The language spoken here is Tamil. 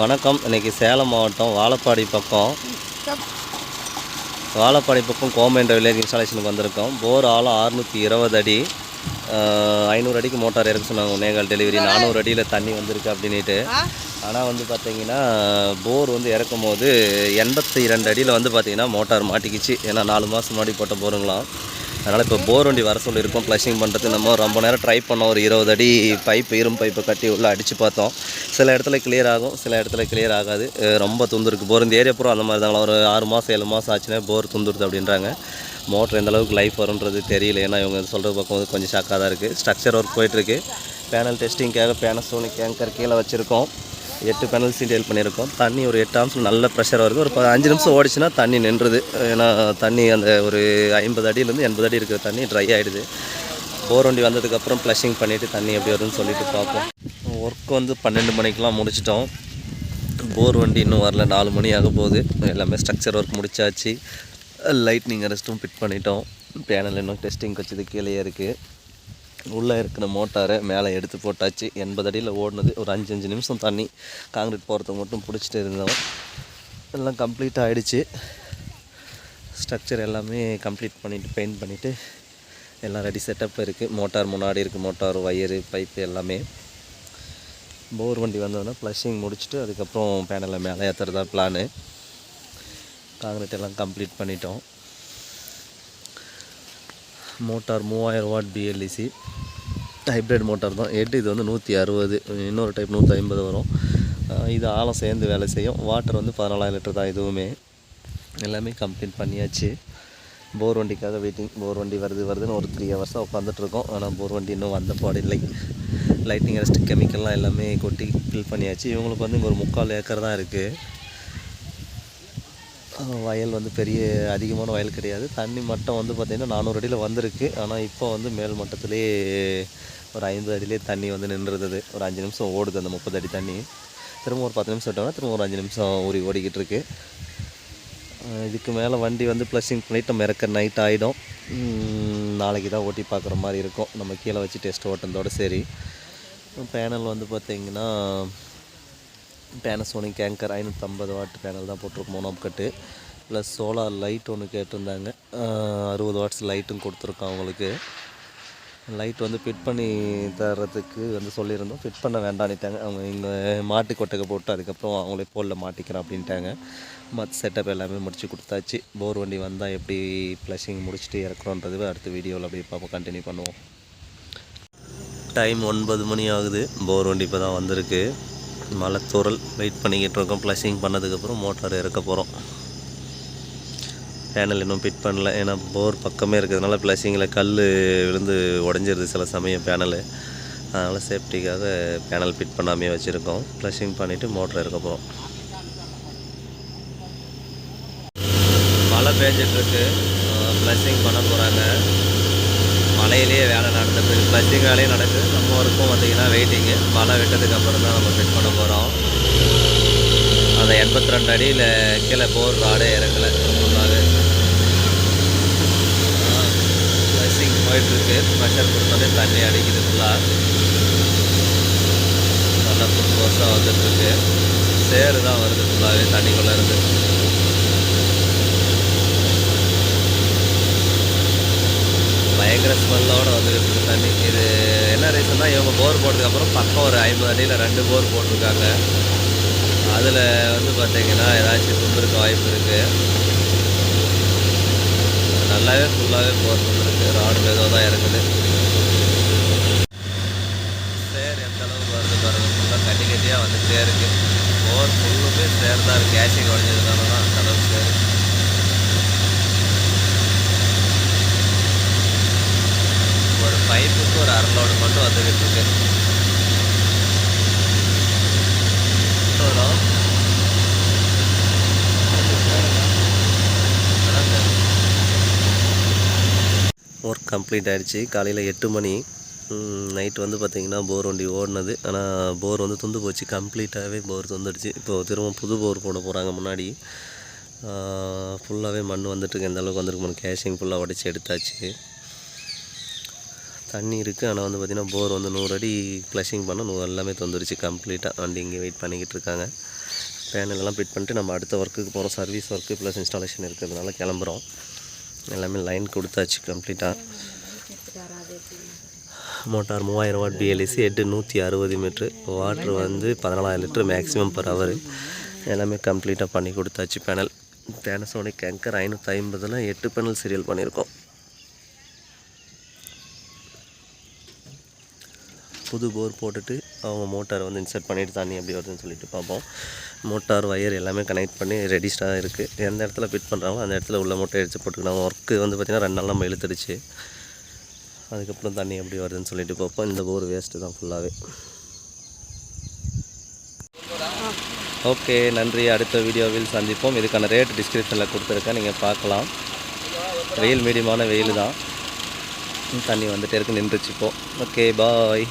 வணக்கம். இன்றைக்கி சேலம் மாவட்டம் வாழப்பாடி பக்கம். வாழப்பாடி பக்கம் கோமேண்ட வில்லேஜ் இன்ஸ்டாலேஷனுக்கு வந்திருக்கோம். போர் ஆழம் அறுநூற்றி இருபது அடி. ஐநூறு அடிக்கு மோட்டார் இறக்க சொன்னாங்க. நேகால் டெலிவரி. நானூறு அடியில் தண்ணி வந்திருக்கு அப்படின்ட்டு ஆனால் வந்து பார்த்தீங்கன்னா போர் வந்து இறக்கும் போது எண்பத்தி இரண்டு அடியில் வந்து பார்த்திங்கன்னா மோட்டார் மாட்டிக்கிச்சு. ஏன்னா நாலு மாதம் முன்னாடி போட்ட போருங்களாம். அதனால் இப்போ போர் வண்டி வர சொல்லியிருக்கோம். ப்ளஷிங் பண்ணுறது நம்ம ரொம்ப நேரம் ட்ரை பண்ணோம். ஒரு இருபது அடி பைப் இரும்பு பைப்பை கட்டி உள்ளே அடித்து பார்த்தோம். சில இடத்துல கிளியர் ஆகும் சில இடத்துல கிளியர் ஆகாது. ரொம்ப துந்துருக்கு போர் இந்த ஏரியா பூரா அந்த மாதிரி தாங்களா ஒரு ஆறு மாதம் ஏழு மாதம் ஆச்சுன்னா போர் துந்துருது அப்படின்றாங்க. மோட்ரு எந்த அளவுக்கு லைஃப் வரும்ன்றது தெரியல. ஏன்னா இவங்க சொல்கிற பக்கம் வந்து கொஞ்சம் ஷாக்காக தான் இருக்குது ஸ்ட்ரக்சர் ஒர்க் போயிட்டுருக்கு பேனல் டெஸ்டிங்காக பேனசோனிக் கேங்கர் கீழே வச்சுருக்கோம். எட்டு பேனல் சீரியல் பண்ணியிருக்கோம். தண்ணி ஒரு எட்டு ஆம்ஸில் நல்ல ப்ரெஷர் வருது ஒரு அஞ்சு நிமிஷம் ஓடிச்சுன்னா தண்ணி நின்றுது. ஏன்னா தண்ணி அந்த ஒரு ஐம்பது அடியிலேருந்து எண்பது அடி இருக்கிற தண்ணி ட்ரை ஆகிடுது போர் வண்டி வந்ததுக்கப்புறம் ப்ளஷிங் பண்ணிவிட்டு தண்ணி எப்படி வருதுன்னு சொல்லிட்டு பார்ப்போம். ஒர்க் வந்து பன்னெண்டு மணிக்கெலாம் முடிச்சிட்டோம். போர் வண்டி இன்னும் வரல. நாலு மணி ஆக போகுது. எல்லாமே ஸ்ட்ரக்சர் ஒர்க் முடிச்சாச்சு. லைட்னிங் அரெஸ்ட்டும் ஃபிட் பண்ணிட்டோம். பேனல் இன்னும் டெஸ்டிங் வச்சது கீழே இருக்குது உள்ளே இருக்கிற மோட்டாரை மேலே எடுத்து போட்டாச்சு. எண்பது அடியில் ஓடினது. ஒரு அஞ்சு அஞ்சு நிமிஷம் தண்ணி காங்கிரீட் போகிறதுக்கு மட்டும் பிடிச்சிட்டு இருந்தோம். எல்லாம் கம்ப்ளீட் ஆகிடுச்சு ஸ்ட்ரக்சர் எல்லாமே கம்ப்ளீட் பண்ணிவிட்டு பெயிண்ட் பண்ணிவிட்டு எல்லாம் ரெடி செட்டப் இருக்குது மோட்டார் முன்னாடி இருக்குது மோட்டார் ஒயரு பைப்பு எல்லாமே. போர் வண்டி வந்ததுன்னா ப்ளஷிங் முடிச்சுட்டு அதுக்கப்புறம் பேனலை மேலே ஏற்றுறதா பிளானு காங்கிரீட் எல்லாம் கம்ப்ளீட் பண்ணிட்டோம். மோட்டார் மூவாயிரம் வாட் பிஎல்இசி ஹைப்ரிட் மோட்டார் தான். ஹெட் இது வந்து நூற்றி அறுபது. இன்னொரு டைப் நூற்றி ஐம்பது வரும். இது ஆழம் சேர்ந்து வேலை செய்யும். வாட்டர் வந்து பதினாலாயிரம் லிட்டர் தான் இதுவுமே. எல்லாமே கம்ப்ளீட் பண்ணியாச்சு. போர் வண்டிக்காக வெயிட்டிங் போர் வண்டி வருது வருதுன்னு ஒரு த்ரீ ஹவர்ஸாக உட்காந்துட்ருக்கோம் ஆனால் போர் வண்டி இன்னும் வந்த பாடு இல்லை. லைட்டிங் அரெஸ்ட் கெமிக்கல்லாம் எல்லாமே கொட்டி ஃபில் பண்ணியாச்சு. இவங்களுக்கு வந்து இங்கே ஒரு முக்கால் ஏக்கர் தான் இருக்குது வயல் வந்து பெரிய அதிகமான வயல் கிடையாது. தண்ணி மட்டம் வந்து பார்த்திங்கன்னா நானூறு அடியில் வந்திருக்கு. ஆனால் இப்போ வந்து மேல் மட்டத்திலே ஒரு ஐம்பது அடியிலே தண்ணி வந்து நின்றுது ஒரு அஞ்சு நிமிஷம் ஓடுது அந்த முப்பது அடி தண்ணி. திரும்ப ஒரு பத்து நிமிஷம் விட்டோம்னா திரும்ப ஒரு அஞ்சு நிமிஷம் ஊறி ஓடிக்கிட்டு இருக்கு. இதுக்கு மேலே வண்டி வந்து ப்ளஷிங் பண்ணிட்டு நம்ம இறக்க நைட் ஆகிடும் நாளைக்கு தான் ஓட்டி பார்க்குற மாதிரி இருக்கும். நம்ம கீழே வச்சு டெஸ்ட் ஓட்டுறதோட சரி. பேனல் வந்து பார்த்திங்கன்னா பேனசோனிக் கேங்கர் ஐநூற்றம்பது வாட் பேனல் தான் போட்டிருக்கோம் மோனோப் கட்டு ப்ளஸ் சோலார் லைட் ஒன்று கேட்டிருந்தாங்க அறுபது வாட்ஸ் லைட்டும் கொடுத்துருக்கோம் அவங்களுக்கு. லைட் வந்து ஃபிட் பண்ணி தர்றதுக்கு வந்து சொல்லியிருந்தோம். ஃபிட் பண்ண வேண்டாம்னுட்டாங்க. அவங்க இங்கே மாட்டு கொட்டகை போட்டு அதுக்கப்புறம் அவங்களே போலில் மாட்டிக்கிறோம் அப்படின்ட்டாங்க. மற்ற செட்டப் எல்லாமே முடிச்சு கொடுத்தாச்சு. போர் வண்டி வந்தால் எப்படி ப்ளஷிங் முடிச்சுட்டு இறக்குறோன்றது அடுத்த வீடியோவில் அப்படியே பார்ப்போம். கண்டினியூ பண்ணுவோம். டைம் ஒன்பது மணி ஆகுது. போர் வண்டி இப்போ தான் வந்திருக்கு. மலை தூறல் வெயிட் பண்ணிக்கிட்டு இருக்கோம் ப்ளஷிங் பண்ணதுக்கப்புறம் மோட்டார் இறக்க போகிறோம் பேனல் இன்னும் ஃபிட் பண்ணல. ஏன்னா போர் பக்கமே இருக்கிறதுனால ப்ளஷிங்கில் கல் விழுந்து உடஞ்சிருது சில சமயம் பேனலு அதனால் சேஃப்டிக்காக பேனல் ஃபிட் பண்ணாமே வச்சுருக்கோம். ப்ளஷிங் பண்ணிவிட்டு மோட்டர் இறக்க போகிறோம் மழை பேஞ்சிட்ருக்கு ப்ளஷிங் பண்ண போகிறாங்க மழையிலேயே வேலை நடந்துட்டு ப்ளஷிங் வேலையும் நடக்குது. நம்ம ஒர்க்கும் பார்த்தீங்கன்னா வெயிட்டிங்கு மழை விட்டதுக்கு அப்புறம் தான் நம்ம செக் பண்ண போகிறோம் அந்த எண்பத்தி ரெண்டு அடியில் கீழே போர் ராடே இறங்கலை. ஃபுல்லாகவே பஸ்ஸிங் போயிட்டுருக்கு. ப்ரெஷர் கொடுத்தாலே தண்ணி அடிக்குது ஃபுல்லாக நல்லா ஃபுல் ஃபோர்ஸாக வந்துட்டுருக்கு. சேரு தான் வருது ஃபுல்லாகவே தண்ணிக்குள்ளே இருக்குது பயங்கர ஸ்மெல்லோடு வந்துக்கிட்டு இருக்கு தண்ணி. இது என்ன ரீசன்னா இவங்க போர் போட்டதுக்கப்புறம் பக்கம் ஒரு ஐம்பது அடியில் ரெண்டு போர் போட்டிருக்காங்க. அதில் வந்து பார்த்தீங்கன்னா ஏதாச்சும் தும்பிருக்க வாய்ப்பு இருக்குது நல்லாவே ஃபுல்லாகவே போர் தும்பிருக்கு ராடு மெதுவாக தான் இறங்குது. சேர் எந்த அளவுக்கு வருது பாருங்கள் ஃபுல்லாக கட்டி கட்டியாக வந்துகிட்டே இருக்குது போர் ஃபுல்லுமே சேர் தான் இருக்குது கேஷிங் உடஞ்சதுனால தான் அந்த அளவுக்கு சேர் ஒரு பைப்புக்கு மட்டும் வந்துக்கிட்டு இருக்கு வரும் ஒர்க் கம்ப்ளீட் ஆகிடுச்சு காலையில் எட்டு மணி. நைட் வந்து பார்த்திங்கன்னா போர் வண்டி ஓடினது. ஆனால் போர் வந்து துண்டு போச்சு. கம்ப்ளீட்டாகவே போர் துந்துடுச்சு இப்போது திரும்ப புது போர் போட போகிறாங்க முன்னாடி. ஃபுல்லாகவே மண் வந்துட்டுருக்கு. எந்த அளவுக்கு வந்திருக்கு கேஷிங் ஃபுல்லாக உடச்சி எடுத்தாச்சு. தண்ணி இருக்குது ஆனால் வந்து பார்த்திங்கன்னா போர் வந்து நூறு அடி ப்ளஷிங் பண்ண நூறு எல்லாமே தந்துருச்சு. கம்ப்ளீட்டாக வண்டி இங்கே வெயிட் பண்ணிக்கிட்டு இருக்காங்க. பேனலெல்லாம் ஃபிட் பண்ணிட்டு நம்ம அடுத்த ஒர்க்குக்கு போகிறோம் சர்வீஸ் ஒர்க்கு ப்ளஸ் இன்ஸ்டாலேஷன் இருக்கிறதுனால கிளம்புறோம். எல்லாமே லைன் கொடுத்தாச்சு கம்ப்ளீட்டாக மோட்டார் மூவாயிரம் வாட் பிஎல்இசி எட்டு நூற்றி அறுபது மீட்ரு வாட்ரு வந்து பதினாலாயிரம் லிட்ரு மேக்ஸிமம் பர் ஹவர் எல்லாமே கம்ப்ளீட்டாக பண்ணி கொடுத்தாச்சு பேனல் பேனசோனிக் கேங்கர் ஐநூற்றி ஐம்பதில் எட்டு பேனல் சீரியல் பண்ணியிருக்கோம் புது போர் போட்டுட்டு அவங்க மோட்டார் வந்து இன்சர்ட் பண்ணிட்டு தண்ணி எப்படி வருதுன்னு சொல்லிட்டு பார்ப்போம். மோட்டார் ஒயர் எல்லாமே கனெக்ட் பண்ணி ரெடிஸ்டாக இருக்குது எந்த இடத்துல ஃபிட் பண்ணுறாங்களோ அந்த இடத்துல உள்ள மோட்டை எடுத்து போட்டுக்கலாம். ஒர்க்கு வந்து பார்த்திங்கன்னா ரெண்டு நாள் நம்ம இழுத்துடுச்சு. அதுக்கப்புறம் தண்ணி எப்படி வருதுன்னு சொல்லிட்டு பார்ப்போம். இந்த போர் வேஸ்ட்டு தான் ஃபுல்லாகவே ஓகே நன்றி. அடுத்த வீடியோவில் சந்திப்போம். இதுக்கான ரேட் டிஸ்கிரிப்ஷனில் கொடுத்துருக்கேன். நீங்கள் பார்க்கலாம். வெயில் மீடியமான வெயில் தான் தண்ணி வந்துட்டே இருக்கு நின்றுச்சுப்போம் ஓகே பாய்